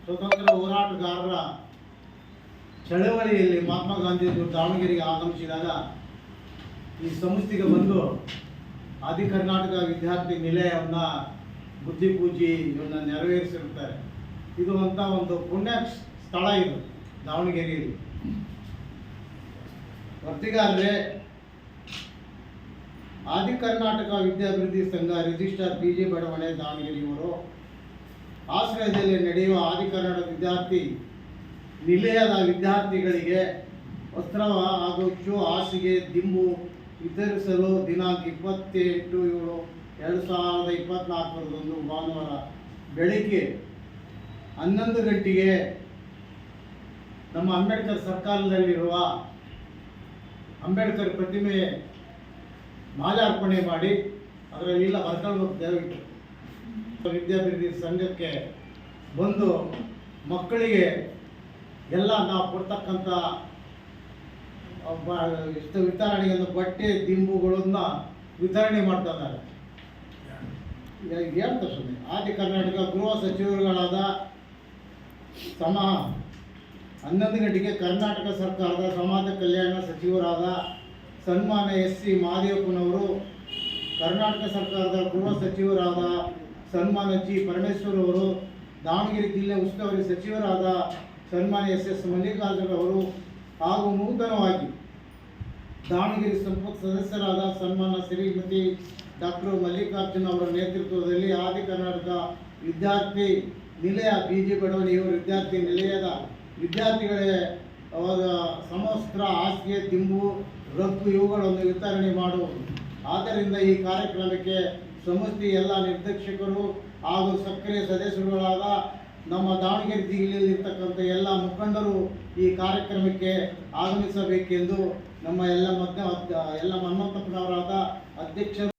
ಸ್ವತಂತ್ರ ಹೋರಾಟಗಾರರ ಚಳವಳಿಯಲ್ಲಿ ಮಹಾತ್ಮ ಗಾಂಧಿಯವರು ದಾವಣಗೆರೆಗೆ ಆಗಮಿಸಿದಾಗ ಈ ಸಂಸ್ಥೆಗೆ ಬಂದು ಆದಿ ಕರ್ನಾಟಕ ವಿದ್ಯಾರ್ಥಿ ನಿಲಯವನ್ನು ಬುದ್ಧಿ ಪೂಜೆ ಇವನ್ನ ನೆರವೇರಿಸಿರುತ್ತಾರೆ. ಇದು ಅಂತ ಒಂದು ಪುಣ್ಯ ಸ್ಥಳ ಇದು ದಾವಣಗೆರೆಯಲ್ಲಿ. ವರ್ತಿಗಾರರೇ, Adi Karnataka Vidyabhivruddhi Sangha register P G Badavane ದಾವಣಗೆರೆಯವರು ಆಶ್ರಯದಲ್ಲಿ ನಡೆಯುವ ಆದಿ ಕರ್ನಾಟಕ ವಿದ್ಯಾರ್ಥಿ ನಿಲಯದ ವಿದ್ಯಾರ್ಥಿಗಳಿಗೆ ವಸ್ತ್ರ ಹಾಗೂ ಶೂ ಹಾಸಿಗೆ, ದಿಂಬು ವಿತರಿಸಲು ದಿನಾಂಕ ಇಪ್ಪತ್ತೆಂಟು ಏಳು ಎರಡು ಸಾವಿರದ ಇಪ್ಪತ್ತ್ನಾಲ್ಕರಂದು ಭಾನುವಾರ ಬೆಳಿಗ್ಗೆ ಹನ್ನೊಂದು ಗಂಟೆಗೆ ನಮ್ಮ ಅಂಬೇಡ್ಕರ್ ಸರ್ಕಾರದಲ್ಲಿರುವ ಅಂಬೇಡ್ಕರ್ ಪ್ರತಿಮೆ ಮಾಲಾರ್ಪಣೆ ಮಾಡಿ ಅದರಲ್ಲಿಲ್ಲ ಬರ್ಕೊಂಡು ದಯವಿಟ್ಟು ವಿದ್ಯಾಭಿವೃದ್ಧಿ ಸಂಘಕ್ಕೆ ಬಂದು ಮಕ್ಕಳಿಗೆ ಎಲ್ಲ ನಾವು ಕೊಡ್ತಕ್ಕಂಥ ಇಷ್ಟು ವಿತರಣೆಯನ್ನು ಬಟ್ಟೆ, ದಿಂಬುಗಳನ್ನು ವಿತರಣೆ ಮಾಡ್ತಾ ಇದ್ದಾರೆ. ಹೇಳ್ತಾರೆ ಸುಮ್ಮನೆ ಆದಿ ಕರ್ನಾಟಕ ಗೃಹ ಸಚಿವರುಗಳಾದ ಸಮ, ಹನ್ನೊಂದು ಗಂಟೆಗೆ ಕರ್ನಾಟಕ ಸರ್ಕಾರದ ಸಮಾಜ ಕಲ್ಯಾಣ ಸಚಿವರಾದ ಸನ್ಮಾನ ಎಸ್ ಸಿ ಮಹಾದೇವಪ್ಪನವರು, ಕರ್ನಾಟಕ ಸರ್ಕಾರದ ಗೃಹ ಸಚಿವರಾದ ಸನ್ಮಾನ್ಯ ಪರಮೇಶ್ವರ್ ಅವರು, ದಾವಣಗೆರೆ ಜಿಲ್ಲೆ ಉಸ್ತುವಾರಿ ಸಚಿವರಾದ ಸನ್ಮಾನ್ಯ ಎಸ್ ಎಸ್ ಮಲ್ಲಿಕಾರ್ಜುನ ಅವರು ಹಾಗೂ ನೂತನವಾಗಿ ದಾವಣಗೆರೆ ಸಂಪುಟ ಸದಸ್ಯರಾದ ಸನ್ಮಾನ ಶ್ರೀಮತಿ ಡಾಕ್ಟರ್ ಮಲ್ಲಿಕಾರ್ಜುನ ಅವರ ನೇತೃತ್ವದಲ್ಲಿ ಆದಿ ಕರ್ನಾಟಕ ವಿದ್ಯಾರ್ಥಿ ನಿಲಯ, ಬಿ ಜಿ ಬಡವಣಿಯವರು ವಿದ್ಯಾರ್ಥಿ ನಿಲಯದ ವಿದ್ಯಾರ್ಥಿಗಳೇ ಅವರ ಸಮಸ್ತ್ರ ಹಾಸಿಗೆ, ದಿಂಬು ರಬ್ಬು ಇವುಗಳನ್ನು ವಿತರಣೆ ಮಾಡುವುದು ಆದ್ದರಿಂದ ಈ ಕಾರ್ಯಕ್ರಮಕ್ಕೆ ಸಂಸ್ಥೆ ಎಲ್ಲ ನಿರ್ದೇಶಕರು ಹಾಗೂ ಸಕ್ರಿಯ ಸದಸ್ಯರುಗಳಾದ ನಮ್ಮ ದಾವಣಗೆರೆ ಜಿಲ್ಲೆಯಲ್ಲಿ ಇರ್ತಕ್ಕಂಥ ಎಲ್ಲ ಮುಖಂಡರು ಈ ಕಾರ್ಯಕ್ರಮಕ್ಕೆ ಆಗಮಿಸಬೇಕೆಂದು ನಮ್ಮ ಎಲ್ಲ ಮಧ್ಯ ಎಲ್ಲ ಮನ್ಮಂತಪ್ಪನವರಾದ ಅಧ್ಯಕ್ಷರು